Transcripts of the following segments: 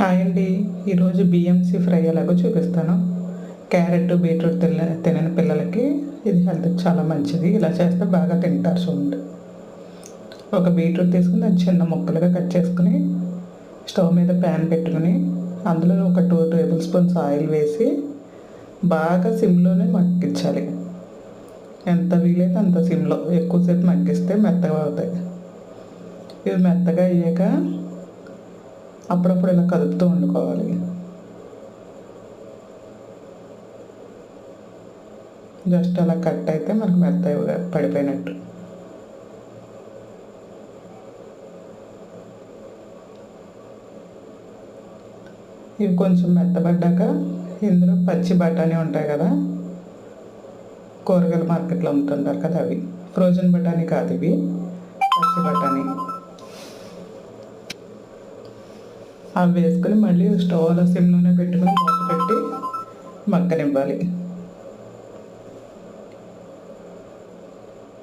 Hi అండి ఈరోజు BMC fry ఎలాగో చూపిస్తాను. క్యారెట్ బీట్రూట్ తిన తినని పిల్లలకి ఇది హెల్త్కి చాలా మంచిది. ఇలా చేస్తే బాగా తింటారు చూడండి. ఒక బీట్రూట్ తీసుకుని దాన్ని చిన్న ముక్కలుగా కట్ చేసుకుని స్టవ్ మీద ప్యాన్ పెట్టుకుని అందులో ఒక టూ టేబుల్ స్పూన్స్ ఆయిల్ వేసి బాగా సిమ్లోనే మగ్గించాలి. ఎంత వీలైతే అంత సిమ్లో. ఎక్కువసేపు మగ్గిస్తే మెత్తగా అవుతాయి. ఇవి మెత్తగా అయ్యాక అప్పుడప్పుడు ఇలా కదుపుతూ వండుకోవాలి. జస్ట్ అలా కట్ అయితే మనకు మెత్త పడిపోయినట్టు. ఇవి కొంచెం మెత్తబడ్డాక ఇందులో పచ్చి బఠానీ ఉంటాయి కదా కూరగాయల మార్కెట్లో అమ్ముతుంటారు కదా అవి. ఫ్రోజన్ బఠానీ కాదు ఇవి. పచ్చి బఠానీ. అవి వేసుకొని మళ్ళీ స్టవ్లో సిమ్లోనే పెట్టుకొని మూత పెట్టి మగ్గనివ్వాలి.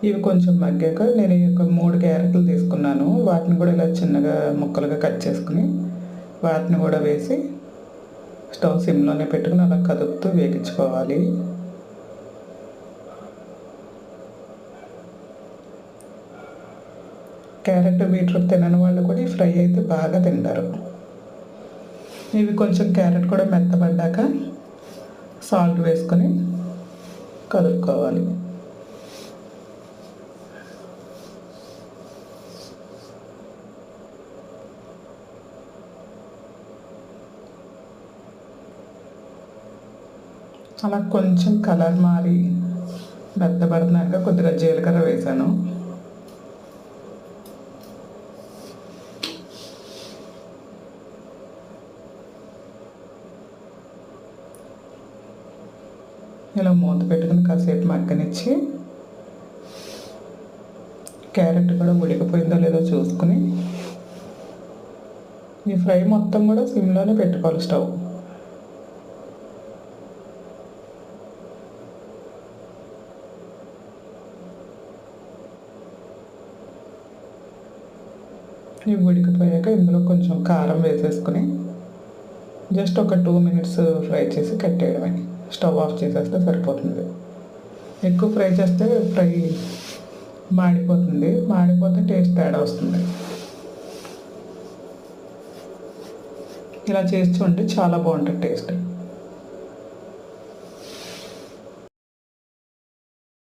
ఇవి కొంచెం మగ్గాక నేను ఒక మూడు క్యారెట్లు తీసుకున్నాను. వాటిని కూడా ఇలా చిన్నగా ముక్కలుగా కట్ చేసుకుని వాటిని కూడా వేసి స్టవ్ సిమ్లోనే పెట్టుకుని అలా కదుపుతూ వేగించుకోవాలి. క్యారెట్ బీట్రూట్ తినని వాళ్ళు కూడా ఈ ఫ్రై అయితే బాగా తింటారు. ఇవి కొంచెం క్యారెట్ కూడా మెత్తబడ్డాక సాల్ట్ వేసుకొని కలుపుకోవాలి. అలా కొంచెం కలర్ మారి మెత్తబడినాక కొద్దిగా జీలకర్ర వేసాను. ఇలా మూత పెట్టుకుని కాసేపు మగ్గనిచ్చి క్యారెట్ కూడా ఉడికిపోయిందో లేదో చూసుకుని ఈ ఫ్రై మొత్తం కూడా సిమ్లోనే పెట్టుకోవాలి స్టవ్. ఇవి ఉడికిపోయాక ఇందులో కొంచెం కారం వేసేసుకుని జస్ట్ ఒక టూ మినిట్స్ ఫ్రై చేసి కట్టేయడమే. స్టవ్ ఆఫ్ చేసేస్తే సరిపోతుంది. ఎక్కువ ఫ్రై చేస్తే ఫ్రై మాడిపోతుంది. మాడిపోతే టేస్ట్ తేడా వస్తుంది. ఇలా చేసి చూడండి చాలా బాగుంటుంది టేస్ట్.